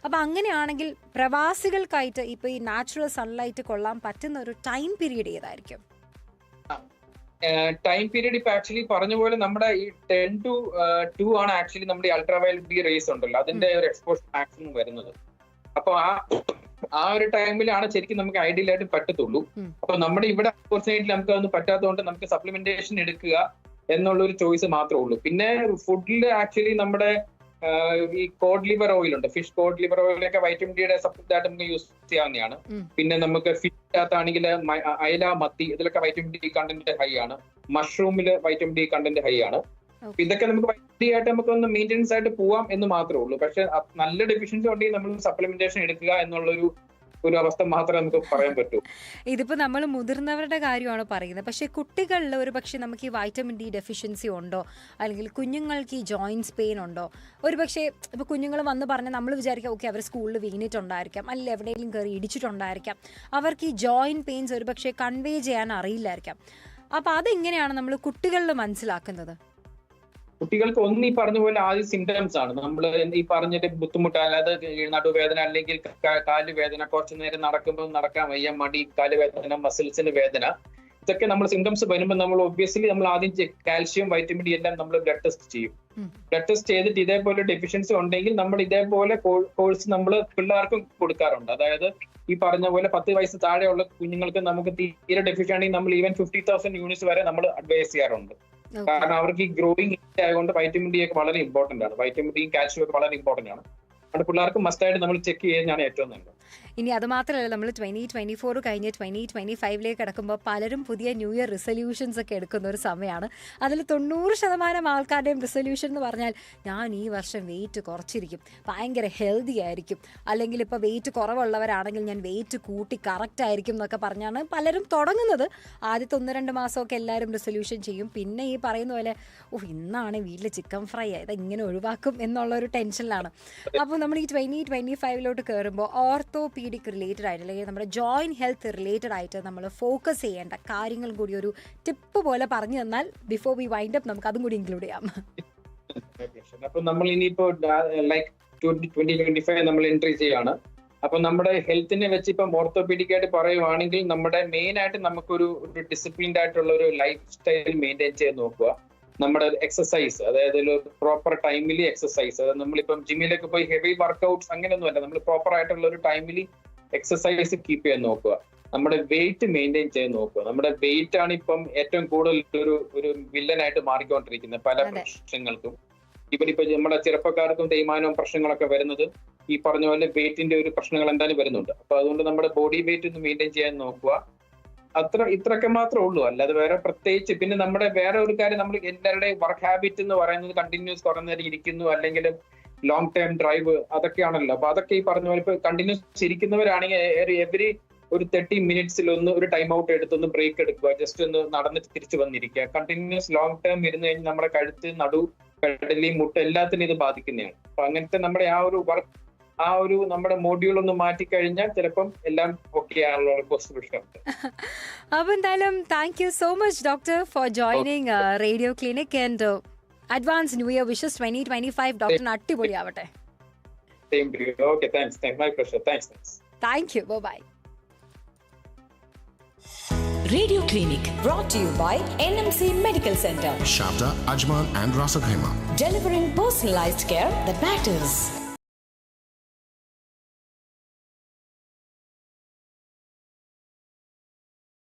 അപ്പോൾ അങ്ങനെയാണെങ്കിൽ പ്രവാസികൾക്കായിട്ട് ഇപ്പോൾ ഈ നാച്ചുറൽ സൺലൈറ്റ് കൊള്ളാൻ പറ്റുന്ന ഒരു ടൈം പീരീഡ് ഏതായിരിക്കും? ടൈം പീരീഡ് ഇപ്പൊ ആക്ച്വലി പറഞ്ഞ പോലെ നമ്മുടെ ഈ ടെൻ ടു ടു ആണ് ആക്ച്വലി നമ്മുടെ അൾട്രാവയലറ്റ് ബി റേസ് ഉണ്ടല്ലോ. അതിന്റെ ഒരു എക്സ്പോഷർ മാക്സിമം വരുന്നത്. അപ്പൊ ആ ആ ഒരു ടൈമിലാണ് ശരിക്കും നമുക്ക് ഐഡിയൽ ആയിട്ട് പറ്റത്തുള്ളൂ. അപ്പൊ നമ്മുടെ ഇവിടെ അൺഫോർച്ചുനേറ്റ്ലി നമുക്ക് അതൊന്നും പറ്റാത്തതുകൊണ്ട് നമുക്ക് സപ്ലിമെന്റേഷൻ എടുക്കുക എന്നുള്ള ഒരു ചോയ്സ് മാത്രമേ ഉള്ളൂ. പിന്നെ ഫുഡിൽ ആക്ച്വലി നമ്മുടെ ഈ കോഡ് ലിവർ ഓയിൽ ഉണ്ട്. ഫിഷ് കോഡ് ലിവർ ഓയിലൊക്കെ വൈറ്റമിൻ ഡിയുടെ സപ്ലിമെന്റ് ആയിട്ട് നമുക്ക് യൂസ് ചെയ്യാവുന്നതാണ്. പിന്നെ നമുക്ക് ഫിഷ് ആണെങ്കിൽ അയല മത്തി ഇതിലൊക്കെ വൈറ്റമിൻ ഡി കണ്ടന്റ് ഹൈ ആണ്. മഷ്റൂമിൽ വൈറ്റമിൻ ഡി കണ്ടന്റ് ഹൈ ആണ്. ഇതൊക്കെ നമുക്ക് വൈറ്റമിൻ ഡി ആയിട്ട് നമുക്ക് ഒന്ന് മെയിന്റെനൻസ് ആയിട്ട് പോവാം എന്ന് മാത്രമേ ഉള്ളൂ. പക്ഷെ നല്ല ഡെഫിഷ്യൻസി ഉണ്ടെങ്കിൽ നമ്മൾ സപ്ലിമെന്റേഷൻ എടുക്കുക എന്നുള്ളൊരു ഒരു അവസ്ഥ മാത്രമേ നമുക്ക് പറയാൻ പറ്റൂ. ഇതിപ്പോൾ നമ്മൾ മുതിർന്നവരുടെ കാര്യമാണ് പറയുന്നത്. പക്ഷേ കുട്ടികളിൽ ഒരു പക്ഷേ നമുക്ക് ഈ വൈറ്റമിൻ ഡി ഡെഫിഷ്യൻസി ഉണ്ടോ? അല്ലെങ്കിൽ കുഞ്ഞുങ്ങൾക്ക് ഈ ജോയിന്റ്സ് പെയിൻ ഉണ്ടോ? ഒരു പക്ഷേ ഇപ്പോൾ കുഞ്ഞുങ്ങൾ വന്ന് പറഞ്ഞാൽ നമ്മൾ വിചാരിക്കാം ഓക്കെ അവർ സ്കൂളിൽ വീണിട്ടുണ്ടായിരിക്കാം. അല്ലെങ്കിൽ എവിടെയെങ്കിലും കയറി ഇടിച്ചിട്ടുണ്ടായിരിക്കാം. അവർക്ക് ഈ ജോയിൻ പെയിൻസ് ഒരു പക്ഷേ കൺവേ ചെയ്യാൻ അറിയില്ലായിരിക്കാം. അപ്പോൾ അതെങ്ങനെയാണ് നമ്മൾ കുട്ടികളിൽ മനസ്സിലാക്കുന്നത്? കുട്ടികൾക്ക് ഒന്ന് ഈ പറഞ്ഞ പോലെ ആദ്യ സിംറ്റംസ് ആണ്. നമ്മൾ ഈ പറഞ്ഞിട്ട് ബുദ്ധിമുട്ട് അല്ലാതെ നടുവേദന അല്ലെങ്കിൽ കാൽ വേദന കുറച്ചു നേരം നടക്കുമ്പോൾ നടക്കാൻ വയ്യ മടി കാൽ വേദന മസിൽസിന് വേദന ഇതൊക്കെ നമ്മൾ സിംറ്റംസ് വരുമ്പോൾ നമ്മൾ ഒബ്വിയസ്ലി നമ്മൾ ആദ്യം കാൽഷ്യം വൈറ്റമിൻ ഡി എല്ലാം നമ്മൾ ബ്ലഡ് ടെസ്റ്റ് ചെയ്യും. ബ്ലഡ് ടെസ്റ്റ് ചെയ്തിട്ട് ഇതേപോലെ ഡെഫിഷ്യൻസി ഉണ്ടെങ്കിൽ നമ്മൾ ഇതേപോലെ കോഴ്സ് നമ്മൾ പിള്ളേർക്കും കൊടുക്കാറുണ്ട്. അതായത് ഈ പറഞ്ഞ പോലെ പത്ത് വയസ്സ് താഴെയുള്ള കുഞ്ഞുങ്ങൾക്ക് നമുക്ക് തീരെ ഡെഫിഷ്യൻ ആണെങ്കിൽ നമ്മൾ ഈവൻ ഫിഫ്റ്റി തൗസൻഡ് യൂണിറ്റ്സ് വരെ നമ്മൾ അഡ്വൈസ് ചെയ്യാറുണ്ട്. കാരണം അവർക്ക് ഈ ഗ്രോയിങ് ആയതുകൊണ്ട് വൈറ്റമിൻ ഡി ഒക്കെ വളരെ ഇമ്പോർട്ടന്റ് ആണ്. വൈറ്റമിൻ ഡിയും കാൽഷ്യം ഒക്കെ വളരെ ഇമ്പോർട്ടന്റ് ആണ്. അതുകൊണ്ട് പിള്ളേർക്ക് മസ്റ്റായിട്ട് നമ്മൾ ചെക്ക് ചെയ്യുന്നതാണ് ഏറ്റവും നല്ലത്. ഇനി അത് മാത്രമല്ല നമ്മൾ ട്വന്റി ട്വന്റി ഫോർ കഴിഞ്ഞ് ട്വന്റി ട്വന്റി ഫൈവിലേക്ക് കിടക്കുമ്പോൾ പലരും പുതിയ ന്യൂ ഇയർ റിസൊല്യൂഷൻസ് ഒക്കെ എടുക്കുന്ന ഒരു സമയമാണ് അതിൽ തൊണ്ണൂറ് ശതമാനം ആൾക്കാരുടെയും റിസൊല്യൂഷൻ എന്ന് പറഞ്ഞാൽ ഞാൻ ഈ വർഷം വെയിറ്റ് കുറച്ചിരിക്കും. ഭയങ്കര ഹെൽത്തി ആയിരിക്കും. അല്ലെങ്കിൽ ഇപ്പോൾ വെയിറ്റ് കുറവുള്ളവരാണെങ്കിൽ ഞാൻ വെയിറ്റ് കൂട്ടി കറക്റ്റ് ആയിരിക്കും എന്നൊക്കെ പറഞ്ഞാണ് പലരും തുടങ്ങുന്നത്. ആദ്യത്തെ ഒന്ന് രണ്ട് മാസമൊക്കെ എല്ലാവരും റിസൊല്യൂഷൻ ചെയ്യും. പിന്നെ ഈ പറയുന്ന പോലെ ഓ ഇന്നാണ് വീട്ടിൽ ചിക്കൻ ഫ്രൈ ആയത് ഇങ്ങനെ ഒഴിവാക്കും? എന്നുള്ള ഒരു ടെൻഷനിലാണ് അപ്പോൾ നമ്മൾ ഈ ട്വന്റി ട്വന്റി ഫൈവിലോട്ട് കയറുമ്പോൾ ഓർത്തോപീഡിക് റിലേറ്റഡ് ആയിട്ട് അല്ലെങ്കിൽ നമ്മുടെ ജോയിന്റ് ഹെൽത്ത് റിലേറ്റഡ് ആയിട്ട് നമ്മൾ ഫോക്കസ് ചെയ്യേണ്ട കാര്യങ്ങൾ കൂടി ഒരു ടിപ്പ് പോലെ പറഞ്ഞു തന്നാൽ ബിഫോർ വി വൈൻഡ് അപ്പ് നമുക്ക് അതും കൂടി ഇൻക്ലൂഡ് ചെയ്യാം. അപ്പൊ നമ്മൾ ഇനിയിപ്പോ ലൈക്ക് നമ്മൾ എൻട്രി ചെയ്യാണ്. അപ്പൊ നമ്മുടെ ഹെൽത്തിനെ വെച്ച് ഇപ്പം ഓർത്തോപീഡിക് ആയിട്ട് പറയുവാണെങ്കിൽ നമ്മുടെ മെയിൻ ആയിട്ട് നമുക്കൊരു ഡിസിപ്ലിൻഡ് ആയിട്ടുള്ള ഒരു ലൈഫ് സ്റ്റൈൽ മെയിന്റെയിൻ ചെയ്ത് നോക്കുക. നമ്മുടെ എക്സസൈസ് അതായത് ഒരു പ്രോപ്പർ ടൈമിൽ എക്സസൈസ് അതായത് നമ്മളിപ്പം ജിമ്മിലേക്ക് പോയി ഹെവി വർക്കൗട്ട്സ് അങ്ങനെയൊന്നും അല്ല. നമ്മൾ പ്രോപ്പർ ആയിട്ടുള്ള ഒരു ടൈമിൽ എക്സസൈസ് കീപ്പ് ചെയ്യാൻ നോക്കുക. നമ്മുടെ വെയിറ്റ് മെയിന്റെയിൻ ചെയ്യാൻ നോക്കുക. നമ്മുടെ വെയിറ്റ് ആണ് ഇപ്പം ഏറ്റവും കൂടുതൽ ഒരു ഒരു വില്ലനായിട്ട് മാറിക്കൊണ്ടിരിക്കുന്നത് പല. പ്രശ്നങ്ങൾക്കും. ഇവിടെ ഇപ്പൊ നമ്മുടെ ചെറുപ്പക്കാർക്കും തേയ്മാനവും പ്രശ്നങ്ങളൊക്കെ വരുന്നത് ഈ പറഞ്ഞ പോലെ വെയിറ്റിന്റെ ഒരു പ്രശ്നങ്ങൾ എന്തായാലും വരുന്നുണ്ട്. അപ്പൊ അതുകൊണ്ട് നമ്മുടെ ബോഡി വെയിറ്റ് ഒന്ന് മെയിന്റെയിൻ ചെയ്യാൻ നോക്കുക. അത്ര ഇത്രയൊക്കെ മാത്രമേ ഉള്ളൂ. അല്ലാതെ വേറെ പ്രത്യേകിച്ച് പിന്നെ നമ്മുടെ വേറെ ഒരു കാര്യം നമ്മൾ എല്ലാവരുടെയും വർക്ക് ഹാബിറ്റ് എന്ന് പറയുന്നത് കണ്ടിന്യൂസ് കുറെ ഇരിക്കുന്നു അല്ലെങ്കിൽ ലോങ് ടൈം ഡ്രൈവ് അതൊക്കെയാണല്ലോ. അപ്പൊ അതൊക്കെ ഈ പറഞ്ഞ പോലെ ഇപ്പൊ കണ്ടിന്യൂസ് ഇരിക്കുന്നവരാണെങ്കിൽ എവറി ഒരു തേർട്ടി മിനിറ്റ്സിൽ ഒന്ന് ഒരു ടൈം ഔട്ട് എടുത്തൊന്ന് ബ്രേക്ക് എടുക്കുക. ജസ്റ്റ് ഒന്ന് നടന്നിട്ട് തിരിച്ചു വന്നിരിക്കുക. കണ്ടിന്യൂസ് ലോങ് ടൈം ഇരുന്ന് കഴിഞ്ഞാൽ നമ്മുടെ കഴുത്ത് നടു കടലി മുട്ട എല്ലാത്തിനും ഇത് ബാധിക്കുന്നതാണ്. അപ്പൊ അങ്ങനത്തെ നമ്മുടെ ആ ഒരു വർക്ക് ആ ഒരു നമ്മുടെ മോഡ്യൂൾ ഒന്ന് മാറ്റി കഴിഞ്ഞാൽ ചിലപ്പം എല്ലാം ഓക്കെ ആണല്ലോ പോസിബിലിറ്റി ഉണ്ട് അപ്പൊ എന്തായാലും thank you so much doctor for joining radio clinic and advance new year wishes twenty twenty five ഡോക്ടറിന് അടിപൊളിയാവട്ടെ. ആവട്ടെ thank you bye Radio Clinic brought to you by NMC Medical Center. Shabda, Ajman, and Rasa Khema. Delivering personalized care that matters.